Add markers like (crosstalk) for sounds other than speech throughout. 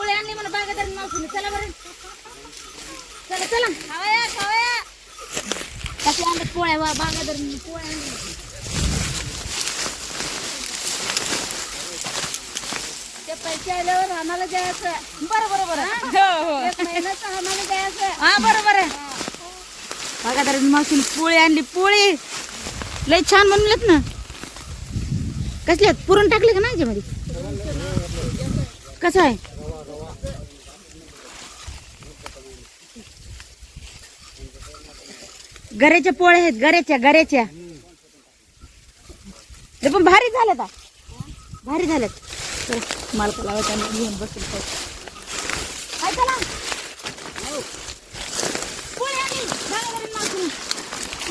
पोळी आणली म्हणा बागादार मावशीने. चला बरं. चला चला. खावया खावया कशी आणत पोळ्या वा बागादार पोळ्या आणली ते पैसे आल्यावर आम्हाला द्यायचं. बरं एक महिन्याचं आम्हाला द्यायचं. हा बरोबर आहे बागादार मावशीने पोळी आणली. पोळी लय छान म्हणलेत ना. कसले? पुरण टाकले का नाही याच्यामध्ये? कसं आहे? गऱ्याच्या पोळ्या आहेत गऱ्याच्या गऱ्याच्या ते पण भारी झाल्यात भारी झाल्यात हो, चला, मालका लावायचा आणि घेऊन बसेल तो. काय चला. बरं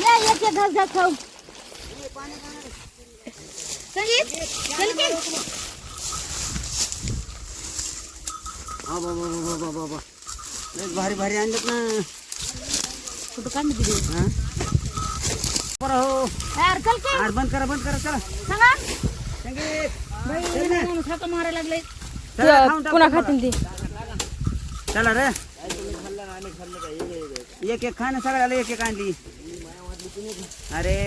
या एक एक घास घास खाऊ. संगीत चल की हा बाबा बाबा बाबा बाबा लय भारी भारी आणलं ना. हा? बरं हो यार चल की. आर बंद करा बंद करा चला. सांगा संगीत. बाई माणूस हाका मारायला लागले चला, खाऊन टाकू पुन्हा बरं. खातील ते. चला रे. एक एक खा ना सगळ्याला एक एक आणली. अरे.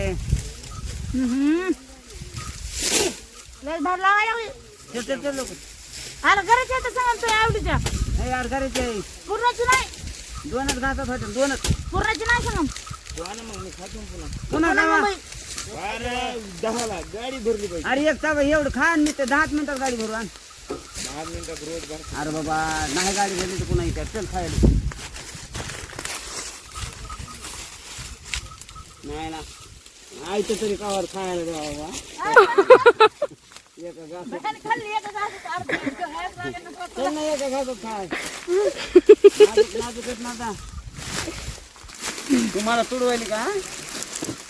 लय भार लावायला लागली. चल चल चल लोक आला घराच्या आता सांगा तुझ्या आवडीच्या हे यार करायचे पूर्णाची नाही. दोनच घातात होते दोनच. पूर्णाची नाही सांगा पुन्हा. लावा. मुंबई. अरे एक चाव एवढं खा आणि मी ते दहाच मिनिटात गाडी भरू आण. अरे बाबा नाही गाडी भरली तर पुन्हा इथे चल खायला. नाही ना. आयचं तरी कावर खायला द्या बाबा. (laughs) तुम्हाला तुडवायली का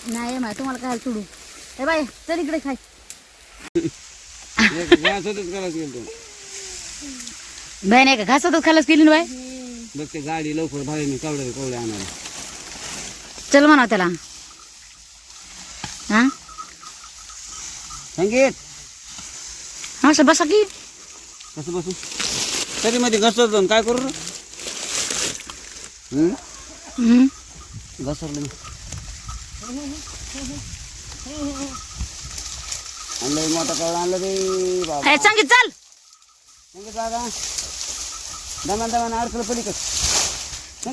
नाही माय तुम्हाला काय सोडू ए बाई चल इकडे खाय. बाई नाही का घासातच खाल्लंच केली ना बाई? बघ ते गाडी लवकर मी कवडे कवडे आणणार चल म्हणा त्याला. हा? संगीत! असं बसा की. कसं बसू? तरी मध्ये घसरतो काय करू रे? हं? हम्म. घसरलं मी. आणलं मोठा कवडा आणलं रे बाबा. ए, संगीत चल. दादा. दमान दमान अडकलं पलीकड.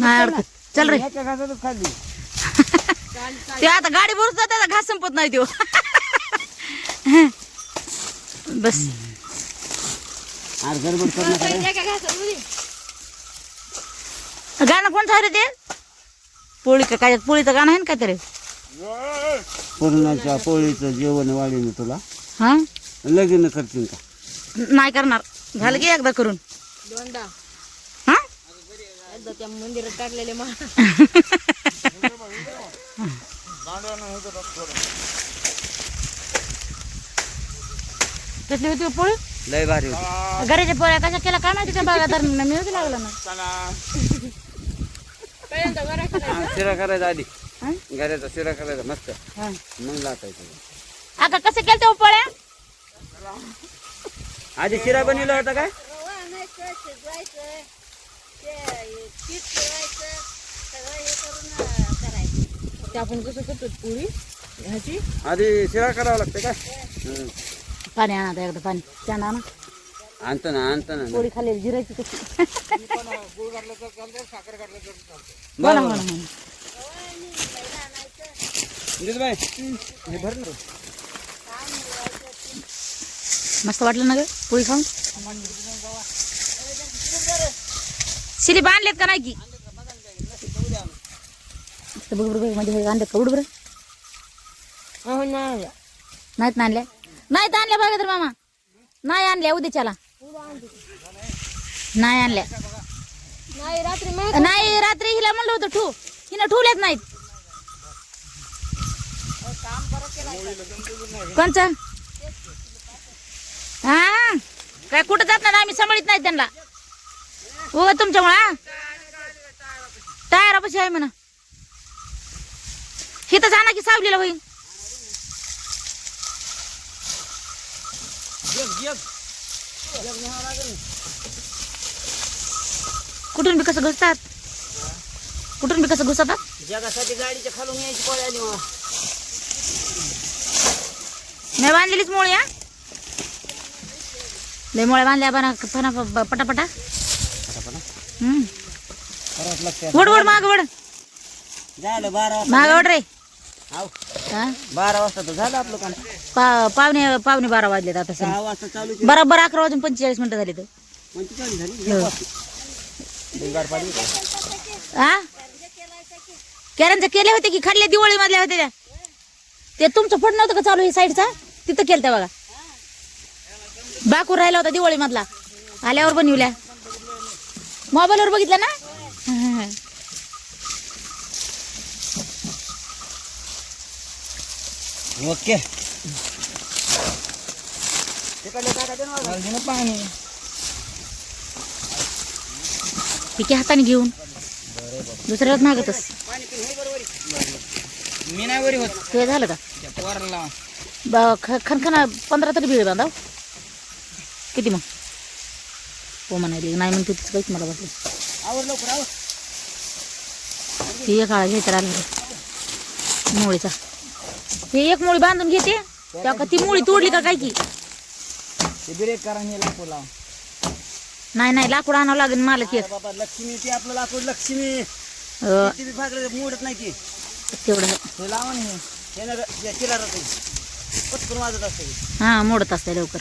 नाही अडकत. चल रे. एका घासातच खाल्ली. (laughs) ते आता गाडी भरून त्याचा घास संपत नाही तो (laughs) बस. आर गडबड करू नका रे. गाणं कोणतं आहे रे ते? पोळी का काय पोळीचं गाणं आहे ना काहीतरी? पूर्णाच्या पोळीचं जेवण वाढीन तुला. हा? लगीन करतील का? नाही करणार. झालं की एकदा करून. हा? त्या मंदिरात टाकलेले मा (laughs) कसली होती हो पोळी? लय भारी होती. घराच्या पोळ्या कशा केला काय माहिती? त्या बागादार मिळू लागला ना. (laughs) शिरा करायचा आधी. हा? गऱ्याचा शिरा करायचा मस्त. हा. मग लाटायचं. आता कसं केलं त्या पोळ्या? आधी शिरा बनवला होता काय? ते आपण कसं करतो पुरी ह्याची आधी शिरा करावा लागते काय हं. पाणी आणा आता एकदा पाणी. त्यानं आणा आणतो ना आणतो ना. पोळी खाल्लेली जिरायची कशी. म्हणा म्हणा हे भर ना. मस्त वाटलं ना ग पोळी खाऊन? शिली बांधलेत का नाही की? तर बघ बरं म्हणजे हे आणलेत का? उड बरं. हो नाही नाहीत ना आणल्या? नाही आणल्या बघा तर मामा. नाही आणल्या उद्याच्याला. नाही आणल्या. नाही रात्री नाही रात्री हिला म्हणलं होतं ठू. हिनं ठेवल्याच नाहीत. कोणचं? हा? काय कुठं जात नाही आम्ही सांभाळीत नाही त्यांना. हो तुमच्यामुळं टायरापाशी आहे म्हणा. हिथं जाणार की सावलीला होईल कुठून बी कसं घुसतात कुठून बी कसं घुसतात जगासाठी गाडीच्या खालून यायची पळ आली मला मी बांधलेलीच मोळ्या लय मोळ्या बांधल्या बना फना पटापटा हम्म परत लक्षात वड वड माग वड झालं बारा वाजता माग वड रे हाव. हा? बारा वाजता तर झालं आपलं काम. पा पावणे पावणे बारा वाजलेत आता सर. सहा वाजता चालू केलं. बरोबर अकरा वाजून पंचेचाळीस मिनिटं झाली तर. पंचेचाळीस झाली? एक वाजता. भिंगार पाडली का? हा? केले होते की खाल्ले दिवाळी मधल्या होते त्या? ते तुमचं फड नव्हतं का चालू आहे साईडचा? तिथं केलं त्या बघा. बाकूर राहिला होता दिवाळी मधला. आल्यावर बनविल्या मोबाईलवर बघितलं ना? ओके. पाणी. पिके हाताने घेऊन. बरोबर आहे. मी नाही वरी होत. ते झालं का? खनखना पंधरा तरी बिळ बांधाव किती मग? हो म्हणाली नाही म्हणते तिचं काहीच मला वाटलं. आवर लवकर आवर. ती एक आळा घ्यायचा राहिला. मुळीचा हे एक मुळी बांधून घेते. तेव्हा का ती मुळी तोडली का काय की ते ब्रेक करा आणि हे लाकूड लावा. नाही नाही लाकूड आणावं लागेल मला अरे बाबा लक्ष्मी ती आपलं लाकूड लक्ष्मी. अं, ती बी फाकडे मोडत नाही ती. तेवढं. हे लावा ना हे. पटकन वाजत असते ते. हा मोडत असते लवकर.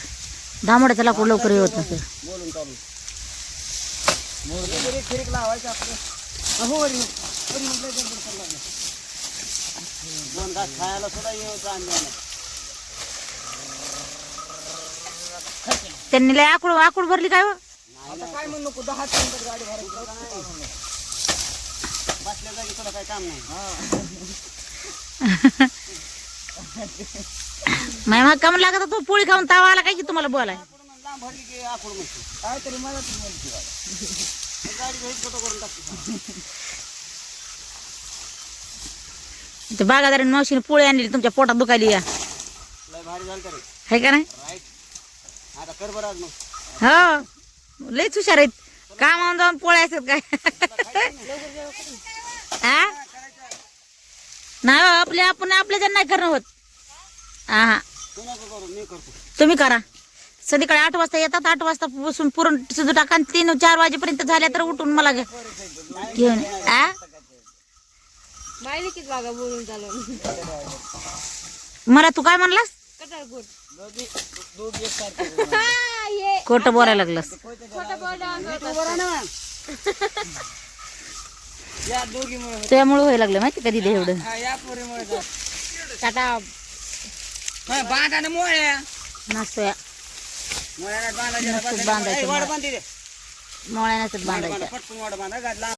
दामोड्याचं लाकूड लवकर हे होत नसतं बोलून चालून मोडत एक फिरिक लावायचं आपलं. अहो वरी वरी म्हटलं गडबड करायला लागलं. दोन घास खायला सुद्धा येऊ आणलं त्यांनी लय आकूड आकूड भरली काय हो? काय म्हणू नको दहा मिनिटात गाडी भरायची बसल्या जागी तुला काय काम नाही. (laughs) माय मग कमी लागत तो पोळी खाऊन तावा आला काय की तुम्हाला बोलाय? आकुड म्हण, लांब भरली की आकुड म्हणते. काय तरी मला बाबा. गाडी फोटो करून टाकते ते बागादारीने मावशीने पोळी आणली तुमच्या पोटात दुखायली या. लय भारी झालं तरी आहे का नाही? राईट. आता कर बरं आज मग. हो. लयच हुशार आहेत. कामावून जाऊन पोळ्या असतात काय? हा नाही हो, आपल्या आपण आपल्या जण नाही करणं होत. हा हा. तू नको करू? मी करतो. तुम्ही करा. संध्याकाळी आठ वाजता येतात आठ वाजता बसून पुरण शिजू टाका आणि तीन चार वाजेपर्यंत झाल्या तर उठून मला घे- घेऊन आ? बागा बोलून चालू मला तू काय म्हणलास? कटाळ गोट ये. खोटं बोलायला लागलास. खोटं या दोघीमुळे त्यामुळे व्हायला लागलं माहिती कधी ते एवढं? हा या पोरीमुळे टाटा. बांधा ना मोळ्या. नसतो या मोळ्या. बांधा मस्त बांधायचं. बांधी दे बांधायचं. पटकन बांधा.